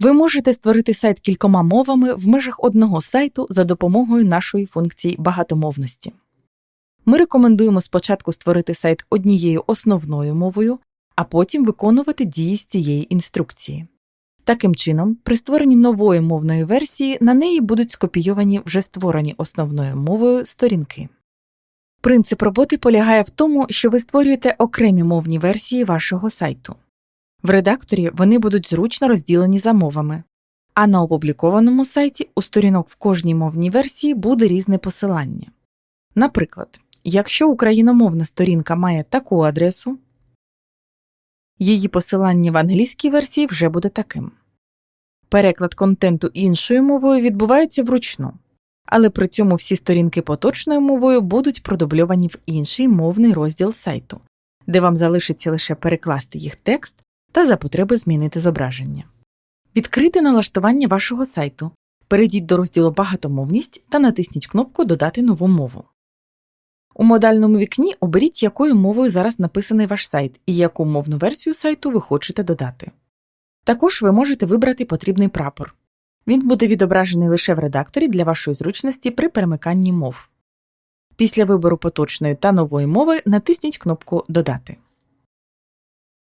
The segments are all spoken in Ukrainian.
Ви можете створити сайт кількома мовами в межах одного сайту за допомогою нашої функції багатомовності. Ми рекомендуємо спочатку створити сайт однією основною мовою, а потім виконувати дії з цієї інструкції. Таким чином, при створенні нової мовної версії на неї будуть скопійовані вже створені основною мовою сторінки. Принцип роботи полягає в тому, що ви створюєте окремі мовні версії вашого сайту. В редакторі вони будуть зручно розділені за мовами, а на опублікованому сайті у сторінок в кожній мовній версії буде різне посилання. Наприклад, якщо україномовна сторінка має таку адресу, її посилання в англійській версії вже буде таким. Переклад контенту іншою мовою відбувається вручну, але при цьому всі сторінки поточною мовою будуть продубльовані в інший мовний розділ сайту, де вам залишиться лише перекласти їх текст та за потреби змінити зображення. Відкрити налаштування вашого сайту. Перейдіть до розділу Багатомовність та натисніть кнопку Додати нову мову. У модальному вікні оберіть, якою мовою зараз написаний ваш сайт і яку мовну версію сайту ви хочете додати. Також ви можете вибрати потрібний прапор. Він буде відображений лише в редакторі для вашої зручності при перемиканні мов. Після вибору поточної та нової мови натисніть кнопку Додати.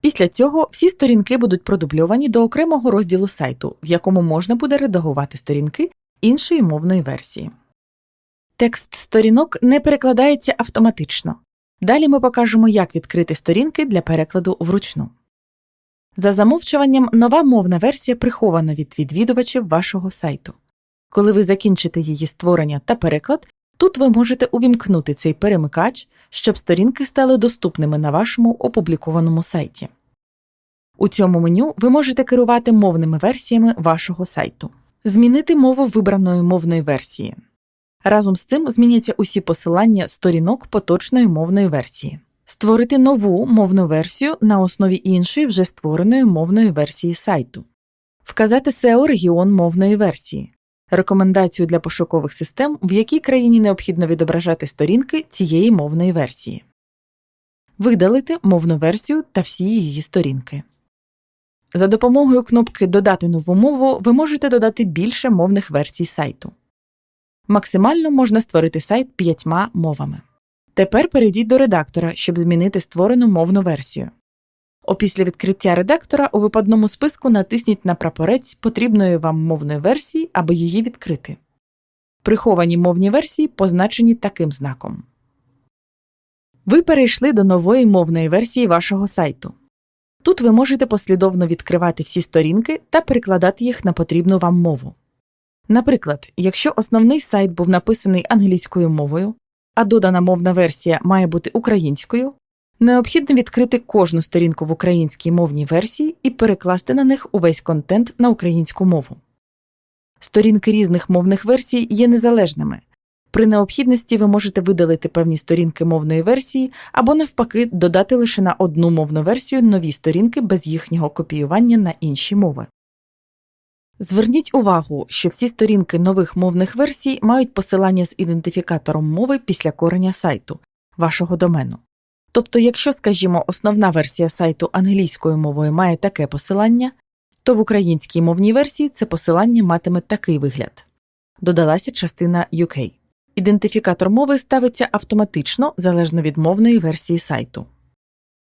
Після цього всі сторінки будуть продубльовані до окремого розділу сайту, в якому можна буде редагувати сторінки іншої мовної версії. Текст сторінок не перекладається автоматично. Далі ми покажемо, як відкрити сторінки для перекладу вручну. За замовчуванням, нова мовна версія прихована від відвідувачів вашого сайту. Коли ви закінчите її створення та переклад, тут ви можете увімкнути цей перемикач, щоб сторінки стали доступними на вашому опублікованому сайті. У цьому меню ви можете керувати мовними версіями вашого сайту, змінити мову вибраної мовної версії. Разом з цим зміняться усі посилання сторінок поточної мовної версії, створити нову мовну версію на основі іншої вже створеної мовної версії сайту, вказати SEO регіон мовної версії, рекомендацію для пошукових систем, в якій країні необхідно відображати сторінки цієї мовної версії, видалити мовну версію та всі її сторінки. За допомогою кнопки Додати нову мову ви можете додати більше мовних версій сайту. Максимально можна створити сайт п'ятьма мовами. Тепер перейдіть до редактора, щоб змінити створену мовну версію. Опісля відкриття редактора у випадному списку натисніть на прапорець потрібної вам мовної версії, аби її відкрити. Приховані мовні версії позначені таким знаком. Ви перейшли до нової мовної версії вашого сайту. Тут ви можете послідовно відкривати всі сторінки та перекладати їх на потрібну вам мову. Наприклад, якщо основний сайт був написаний англійською мовою, а додана мовна версія має бути українською, необхідно відкрити кожну сторінку в українській мовній версії і перекласти на них увесь контент на українську мову. Сторінки різних мовних версій є незалежними. При необхідності ви можете видалити певні сторінки мовної версії або, навпаки, додати лише на одну мовну версію нові сторінки без їхнього копіювання на інші мови. Зверніть увагу, що всі сторінки нових мовних версій мають посилання з ідентифікатором мови після корення сайту вашого домену. Тобто, якщо, скажімо, основна версія сайту англійською мовою має таке посилання, то в українській мовній версії це посилання матиме такий вигляд додалася частина UK. Ідентифікатор мови ставиться автоматично залежно від мовної версії сайту.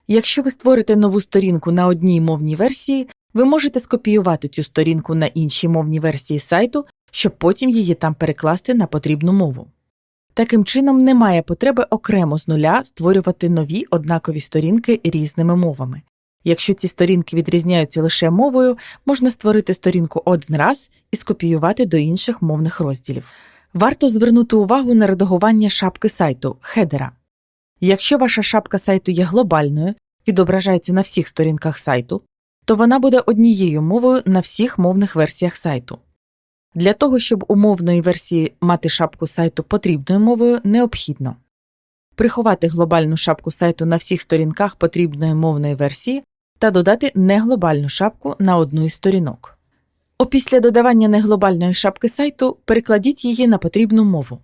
Якщо ви створите нову сторінку на одній мовній версії, ви можете скопіювати цю сторінку на іншій мовній версії сайту, щоб потім її там перекласти на потрібну мову. Таким чином, немає потреби окремо з нуля створювати нові однакові сторінки різними мовами. Якщо ці сторінки відрізняються лише мовою, можна створити сторінку один раз і скопіювати до інших мовних розділів. Варто звернути увагу на редагування шапки сайту хедера. Якщо ваша шапка сайту є глобальною, відображається на всіх сторінках сайту, то вона буде однією мовою на всіх мовних версіях сайту. Для того, щоб у мовної версії мати шапку сайту потрібною мовою, необхідно приховати глобальну шапку сайту на всіх сторінках потрібної мовної версії та додати неглобальну шапку на одну із сторінок. Опісля додавання неглобальної шапки сайту перекладіть її на потрібну мову.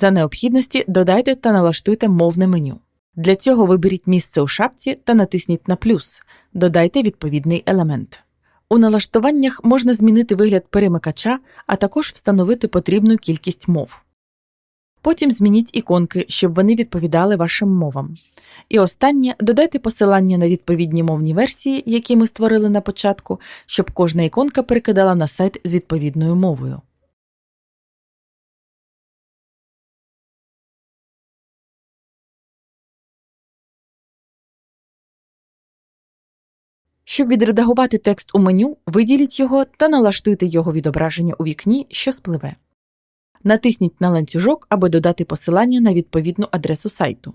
За необхідності додайте та налаштуйте мовне меню. Для цього виберіть місце у шапці та натисніть на плюс, додайте відповідний елемент. У налаштуваннях можна змінити вигляд перемикача, а також встановити потрібну кількість мов. Потім змініть іконки, щоб вони відповідали вашим мовам. І останнє додайте посилання на відповідні мовні версії, які ми створили на початку, щоб кожна іконка перекидала на сайт з відповідною мовою. Щоб відредагувати текст у меню, виділіть його та налаштуйте його відображення у вікні, що спливе. Натисніть на ланцюжок, аби додати посилання на відповідну адресу сайту.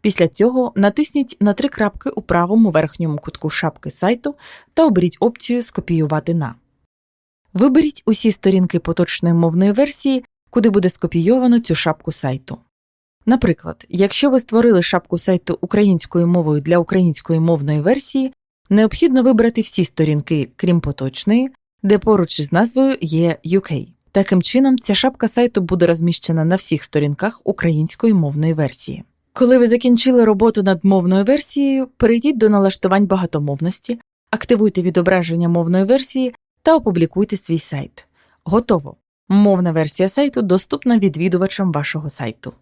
Після цього натисніть на три крапки у правому верхньому кутку шапки сайту та оберіть опцію Скопіювати на. Виберіть усі сторінки поточної мовної версії, куди буде скопійовано цю шапку сайту. Наприклад, якщо ви створили шапку сайту українською мовою для української мовної версії, необхідно вибрати всі сторінки, крім поточної, де поруч із назвою є UK. Таким чином, ця шапка сайту буде розміщена на всіх сторінках української мовної версії. Коли ви закінчили роботу над мовною версією, перейдіть до налаштувань багатомовності, активуйте відображення мовної версії та опублікуйте свій сайт. Готово! Мовна версія сайту доступна відвідувачам вашого сайту.